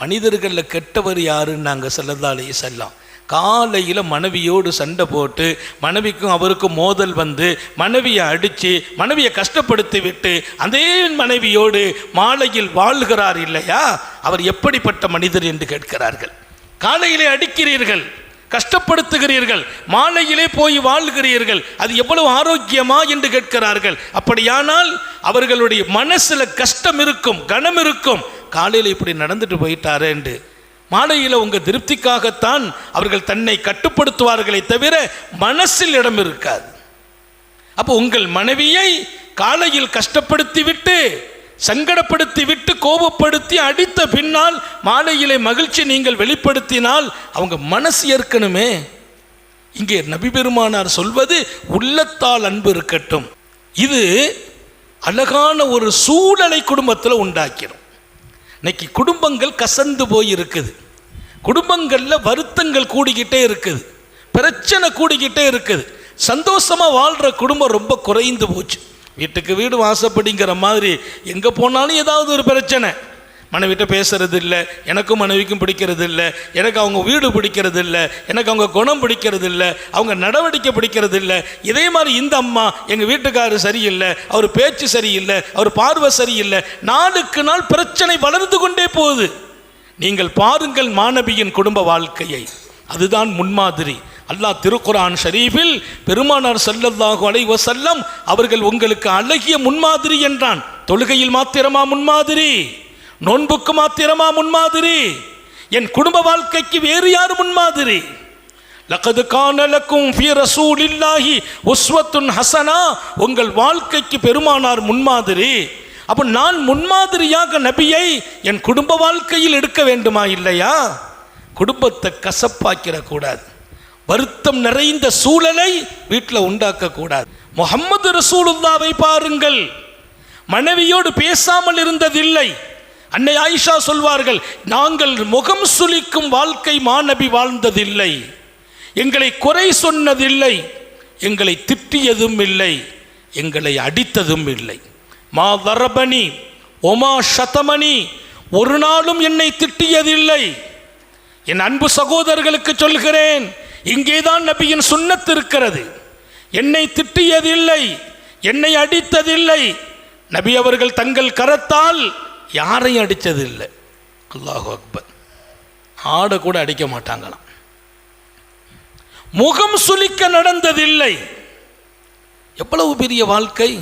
மனிதர்களில் கெட்டவர் யாருன்னு நாங்கள் செல்லதாலேயே செல்லாம் காலையில் மனைவியோடு சண்டை போட்டு மனைவிக்கும் அவருக்கும் மோதல் வந்து மனைவியை அடித்து மனைவியை கஷ்டப்படுத்தி விட்டு அதே மனைவியோடு மாலையில் வாழ்கிறார் இல்லையா? அவர் எப்படிப்பட்ட மனிதர் என்று கேட்கிறார்கள். காலையிலே அடிக்கிறீர்கள். கஷ்டப்படுத்துகிறீர்கள். மாலையிலே போய் வாழ்கிறீர்கள். அது எவ்வளவு ஆரோக்கியமா என்று கேட்கிறார்கள். அப்படியானால் அவர்களுடைய மனசில் கஷ்டம் இருக்கும் கனம் இருக்கும். காலையில் இப்படி நடந்துட்டு போயிட்டாரேண்டு மாலையில் உங்கள் திருப்திக்காகத்தான் அவர்கள் தன்னை கட்டுப்படுத்துவார்களே தவிர மனசில் இடம் இருக்காது. அப்போ உங்கள் மனைவியை காலையில் கஷ்டப்படுத்திவிட்டு சங்கடப்படுத்தி விட்டு கோபப்படுத்தி அடித்த பின்னால் மாலையிலே மகிழ்ச்சி நீங்கள் வெளிப்படுத்தினால் அவங்க மனசு ஏற்கனவே இங்கே நபி பெருமானார் சொல்வது உள்ளத்தால் அன்பு இருக்கட்டும். இது அழகான ஒரு சூழலை குடும்பத்தில் உண்டாக்கிடும் இன்னைக்கு குடும்பங்கள் கசந்து போய் இருக்குது. குடும்பங்களில் வருத்தங்கள் கூடிக்கிட்டே இருக்குது. பிரச்சனை கூடிக்கிட்டே இருக்குது. சந்தோஷமாக வாழ்கிற குடும்பம் ரொம்ப குறைந்து போச்சு. வீட்டுக்கு வீடு வாசப்படிங்கிற மாதிரி எங்கே போனாலும் ஏதாவது ஒரு பிரச்சனை. மனைவிட்ட பேசுறது இல்லை எனக்கும் மனைவிக்கும் பிடிக்கிறது இல்லை எனக்கு அவங்க வீடு பிடிக்கிறது இல்லை எனக்கு அவங்க குணம் பிடிக்கிறது இல்லை அவங்க நடவடிக்கை பிடிக்கிறது இல்லை இதே மாதிரி இந்த அம்மா எங்கள் வீட்டுக்காரர் சரியில்லை அவர் பேச்சு சரியில்லை அவர் பார்வை சரியில்லை. நாளுக்கு நாள் பிரச்சனை வளர்ந்து கொண்டே போகுது. நீங்கள் பாருங்கள் மாணவியின் குடும்ப வாழ்க்கையை. அதுதான் முன்மாதிரி. அல்லாஹ் திருக்குரான் ஷரீஃபில் பெருமானார் சல்லல்லாஹு அலைவ செல்லம் அவர்கள் உங்களுக்கு அழகிய முன்மாதிரி என்றான். தொழுகையில் மாத்திரமா முன்மாதிரி? நோன்புக்கு மாத்திரமா முன்மாதிரி? என் குடும்ப வாழ்க்கைக்கு வேறு யார் முன்மாதிரி? லக்கது கானலக்கும் ஃபி ரசூலில்லாஹி உஸ்வத்துன் ஹசனா. உங்கள் வாழ்க்கைக்கு பெருமானார் முன்மாதிரி. அப்போ நான் முன்மாதிரியாக நபியை என் குடும்ப வாழ்க்கையில் எடுக்க வேண்டுமா இல்லையா? குடும்பத்தை கசப்பாக்கிடக்கூடாது வருத்தம் நிறைந்த சூழலை வீட்டில் உண்டாக்கக்கூடாது. முகம்மது ரசூலுல்லாவை பாருங்கள். மனைவியோடு பேசாமல் இருந்ததில்லை. அன்னை ஆயிஷா சொல்வார்கள் நாங்கள் முகம் சுளிக்கும் வாழ்க்கை மாநபி வாழ்ந்ததில்லை. எங்களை குறை சொன்னதில்லை. எங்களை திட்டியதும் இல்லை. எங்களை அடித்ததும் இல்லை. மா வரபணி ஒமா சதமணி ஒரு நாளும் என்னை திட்டியதில்லை. என் அன்பு சகோதரர்களுக்கு சொல்கிறேன் இங்கேதான் நபியின் சுண்ணத்து இருக்கிறது. என்னை திட்டியதில்லை என்னை அடித்ததில்லை. நபி அவர்கள் தங்கள் கரத்தால் யாரையும் அடித்ததில்லை? அல்லாஹு அக்பர். ஆடை கூட அடிக்க மாட்டாங்களாம். முகம் சுளிக்க நடந்ததில்லை. எவ்வளவு பெரிய வாழ்க்கை?